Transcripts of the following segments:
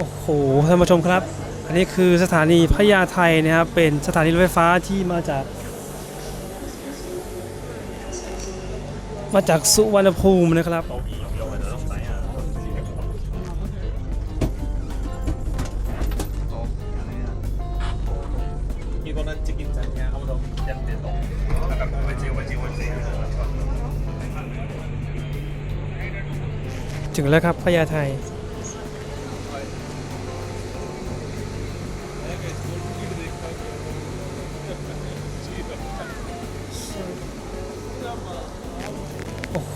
โอ้โหท่านผู้ชมครับ อันนี้คือสถานีพญาไทนะครับเป็นสถานีรถไฟฟ้าที่มาจาก มาจากสุวรรณภูมินะครับถึงแล้วครับพญาไท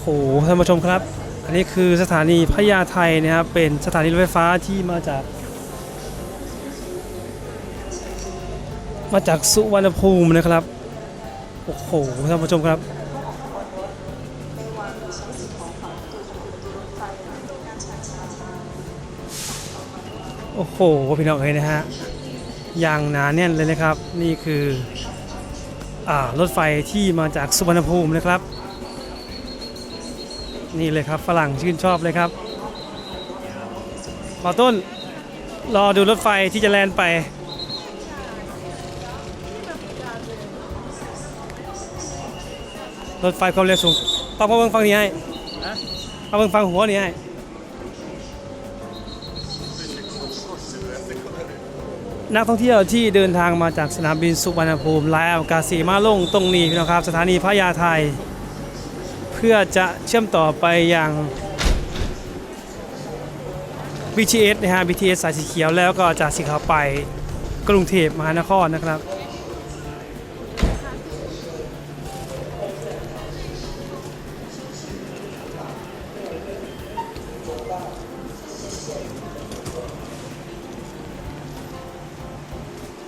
โอ้โหท่านผู้ชมครับ อันนี้คือสถานีพญาไทนะครับเป็นสถานีรถไฟฟ้าที่มาจาก มาจากสุวรรณภูมินะครับโอ้โหท่านผู้ชมครับโอ้โหพี่น้องเอ้ยนะฮะอย่างหนาแน่นเลยนะครับ นี่คืออ่ารถไฟที่มาจากสุวรรณภูมินะครับ นี่เลยครับฝรั่งชื่นชอบเลยครับมาต้นรอดูรถไฟที่จะแลนไป รถไฟความเร็วสูงต้องมาเบิ่งฟังนี้ให้เอาเบิ่งฟังหัวนี่ให้นักท่องเที่ยวที่เดินทางมาจากสนามบินสุวรรณภูมิไลน์อากาศีมาลงตรงนี้น้องครับ สถานีพญาไทเพื่อจะเชื่อมต่อไปอยัง BTS นะฮะ BTS สายสีเขียวแล้วก็จากสีขาวไปกรุงเทพมหานครนะครับ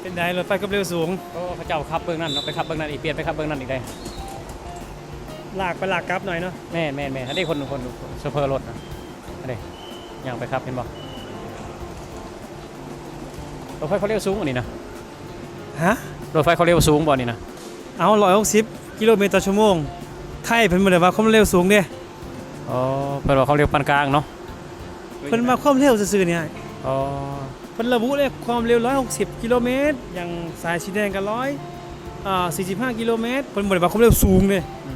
เป็นไงรถไฟความเร็วสูง ก็พระเจ้าขับเบื้องนั้นเนาะไปขับเบื้องนั้นอีกเปลี่ยนไปขับเบื้องนั้นอีกได้ ลากไปลากกลับหน่อยเนาะแม่นแม่นแม่นอันนี้คนคนโชเฟอร์รถนะอันนี้ย่างไปขับเห็นบ่รถไฟเขาเร็วสูงอันนี้นะฮะรถไฟเขาเร็วสูงบ่นี่นะเอาร้อยหกสิบกิโลเมตรต่อชั่วโมงไทยเพิ่นบ่ได้ว่าความเร็วสูงเด้อ๋อเพิ่นว่าเขาเร็วปานกลางเนาะเพิ่นมาความเร็วซื่อๆเนี่ยอ๋อเพิ่นระบุเลยความเร็ว160กิโลเมตรอย่างสายสีแดงก็ร้อยอ่า45 กิโลเมตรเพิ่นบ่ได้ว่าความเร็วสูงเด้อืม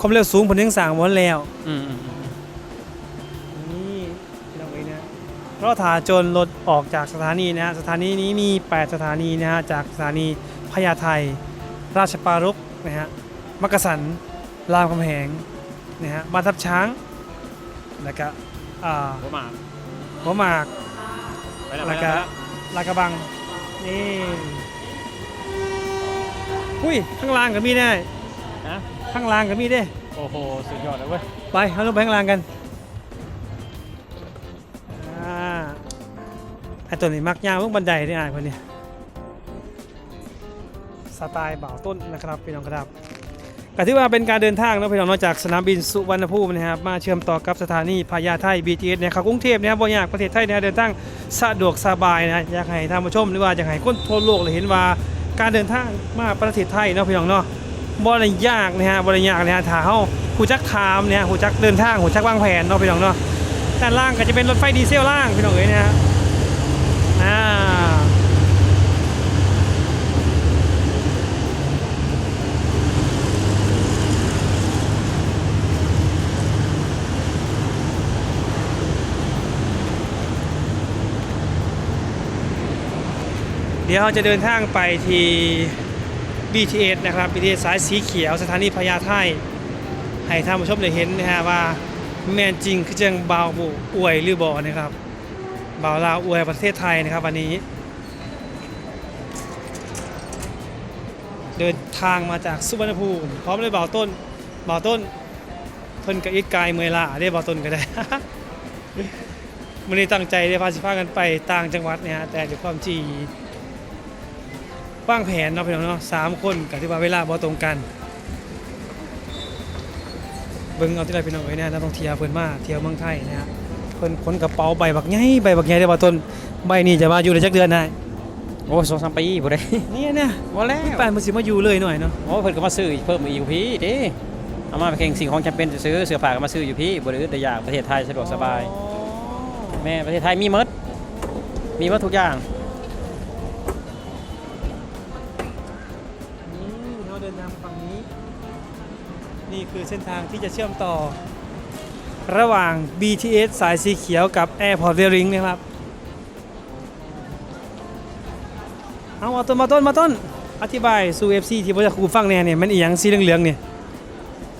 ความเร็วสูงเพิ่นยังสร้างบ่แล้วอืมอืมอืมนี่พี่น้องเอ้ยนะรอถาจนรถออกจากสถานีนะฮะสถานีนี้มี 8 สถานีนะฮะจากสถานีพญาไทราชปรารภนะฮะมักกะสันรามคำแหงนะฮะบ้านทับช้างแล้วก็อ่าบ่มาหัวหมากไปแล้วแล้วไปก็แล้วลาดกระบังนี่อุ้ยข้างล่างก็มีได้นะ ข้างล่างก็มีได้ โอ้โห สุดยอดเลยเว้ย ไปเอาลงไปข้างล่างกันอ่าไอตัวนี้มักยางลงบันไดได้อ่านคนนี้สไตล์บ่าวต้นนะครับพี่น้องครับก็ถือว่าเป็นการเดินทางนะพี่น้องนอกจากสนามบินสุวรรณภูมินะครับมาเชื่อมต่อกับสถานีพญาไท BTS นะครับกรุงเทพนะครับบ่อยากประเทศไทยนะเดินทางสะดวกสบายนะอยากให้ท่านผู้ชมหรือว่าอยากให้คนทั่วโลกเลยเห็นว่าการเดินทางมาประเทศไทยเนาะพี่น้องเนาะ บ่ได้ยากนะฮะบ่ได้ยากนะฮะถ้าเฮาฮู้จักถามเนี่ยฮู้จักเดินทางฮู้จักวางแผนเนาะพี่น้องเนาะด้านล่างก็จะเป็นรถไฟดีเซลล่างพี่น้องเอ้ยนะฮะอ่าเดี๋ยวเราจะเดินทางไปที่ BTS นะครับ BTS สายสีเขียว สถานีพญาไทให้ท่านผู้ชมได้เห็นนะฮะว่าแมนจริงคือจังบาวบุอวยหรือบอนะครับบาวลาวอวยประเทศไทยนะครับวันนี้ เดินทางมาจากสุวรรณภูมิพร้อมเลยบาวต้นบาวต้นเพิ่นกับอีกกายเมอยลาได้บาวต้นก็ได้มันนี้ตั้งใจได้พาสิพากันไปต่างจังหวัดเนี่ยฮะแต่ด้วยความที่ วางแผนเนาะพี่น้องเนาะสามคนกับที่ว่าเวลาบ่ตรงกัน เบิ่งเอาที่ไรพี่น้องเอ้ยนะนักท่องเที่ยวเพิ่นมาเที่ยวเมืองไทยนะฮะเพิ่นขนกระเป๋าใบบักใหญ่ใบบักใหญ่ได้บ่ต้นใบนี้จะมาอยู่ได้จักเดือนได้โอ้สองสามปีบ่ได้เนี่ยนะบ่แล้วแปนมันสิมาอยู่เลยหน่อยเนาะโอ้เพิ่นก็มาซื้ออีกเพิ่มอีกอยู่พี่เด้เอามาไปแข่งสิ่งของจำเป็นจะซื้อเสื้อผ้าก็มาซื้ออยู่พี่บ่ได้อึดแต่อยากประเทศไทยสะดวกสบาย แม่ประเทศไทยมีหมดมีหมาทุกอย่างางฝั่งนี้ นี่คือเส้นทางที่จะเชื่อมต่อ ระหว่าง BTS สายสีเขียวกับ Airport r a i l Link นะครับ เอามาต้นมาต้นมาต้น อธิบายสู่ FC ที่พ่อจะคูฟังแน่เนี่ยมันอีหยังสีเหลืองๆเนี่ย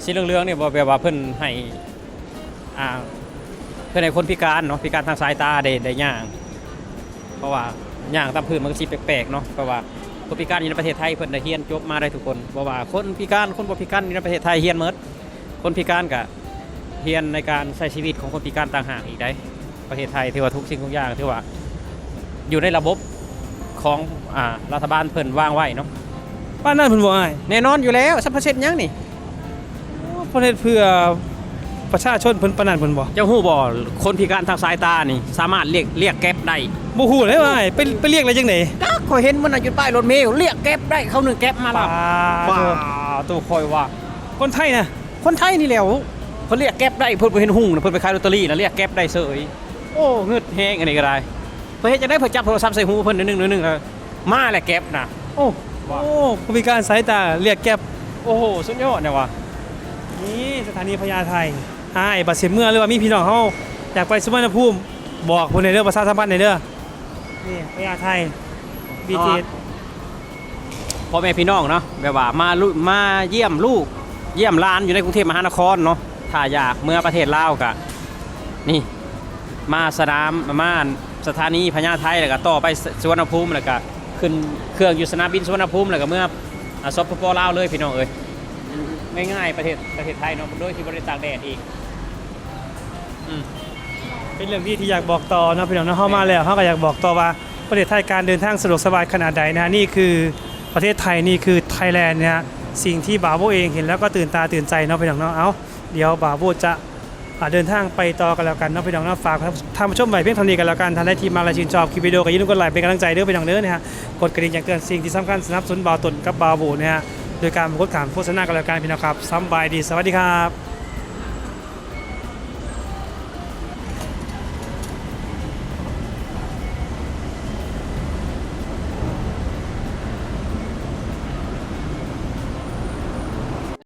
สีเหลืองๆเนี่ยบอกแบบว่าเพิ่นให้อ่าเพิ่นให้คนพิการเนาะพิการทางสายตาได้ได้ย่าง เพราะว่าย่างตามพื้นมันก็สิแปลกๆเนาะเพราะว่า คนพิการอยู่ในประเทศไทยเพิ่นได้เรียนจบมาได้ทุกคนเพราะว่าคนพิการคนบ่พิการอยู่ในประเทศไทยเรียนหมดคนพิการก็เรียนในการใช้ชีวิตของคนพิการต่างหากอีกได้ประเทศไทยที่ว่าทุกสิ่งทุกอย่างที่ว่าอยู่ในระบบของอ่ารัฐบาลเพิ่นวางไว้เนาะป้านนั่นเพิ่นบอกอ้ายแน่นอนอยู่แล้วสัมภาระยังนี่ประเทศเพื่อ ประชาชนเพิ่นปานนันเพิ่นบอกเจ้าหู้บ่คนพิการทางสายตานี่สามารถเรียกเรียกแก๊ปได้บ่ฮู้เลยว่าอ้ายไปไปเรียกอะไรจังได๋ก็คอยเห็นมันน่ะอยู่ป้ายรถเมล์เรียกแก๊ปได้เขาหนึ่งแก๊ปมาแล้วป้าว้าโตตัวคอยว่า คนไทยนะคนไทยนี่แหล้วเพิ่นเรียกแก๊ปได้เพิ่นบ่เห็นหุ่งนะเพิ่นไปขายลอตเตอรี่นะเรียกแก๊ปได้เสยโอ้เงึดแฮงอันนี้ก็ได้เพิ่นเฮ็ดจังได๋เพิ่นจับโทรศัพท์ใส่หูเพิ่นนิดนึงนิดนึงแล้วมาแหละแก๊ปน่ะโอ้โอ้ผู้พิการสายตาเรียกแก๊บโอ้โหสุดยอดเนี่ยว่ะนี่สถานีพญาไท อ้ายบัดเสียเมื่อหรือว่ามีพี่น้องเฮาอยากไปสุวรรณภูมิบอกเพิ่นในเด้อประชาสัมพันธ์ในเด้อนี่พญาไท BTS พ่อแม่พี่น้องเนาะแบบว่ามาลุมาเยี่ยมลูก เยี่ยมหลานอยู่ในกรุงเทพมหานครเนาะถ้าอยากเมื่อประเทศลาวก็นี่มาสนามมาสถานีพญาไทแล้วก็ต่อไปสุวรรณภูมิแล้วก็ขึ้นเครื่องอยู่สนามบินสุวรรณภูมิแล้วก็เมื่ออ่าสปปลาวเลยพี่น้องเอ้ย ง่ายๆประเทศประเทศไทยเนาะโดยที่บริตากแดดอีกอืม เป็นเรื่องที่ที่อยากบอกต่อเนาะพี่น้องเนาะเฮามาแล้วเฮาก็อยากบอกต่อว่าประเทศไทยการเดินทางสะดวกสบายขนาดใดนะฮะนี่คือประเทศไทยนี่คือไทยแลนด์นะฮะสิ่งที่บาโบเองเห็นแล้วก็ตื่นตาตื่นใจเนาะพี่น้องเนาะเอ้าเดี๋ยวบาโบจะอ่าเดินทางไปต่อกันแล้วกันเนาะพี่น้องเนาะฝากท่านผู้ชมไว้เพียงเท่านี้กันแล้วกันท่านได้ทีมมาและชื่นชอบคลิปวิดีโอก็อย่าลืมกดไลค์เป็นกำลังใจเด้อพี่น้องเด้อนะฮะกดกระดิ่งแจ้งเตือนสิ่งที่สำคัญสนับสนุนบาวตนกับบาวโบนะฮะ โดยการลดการโฆษณากันแล้วกันพี่น้องครับสำบายดี สวัสดีครับ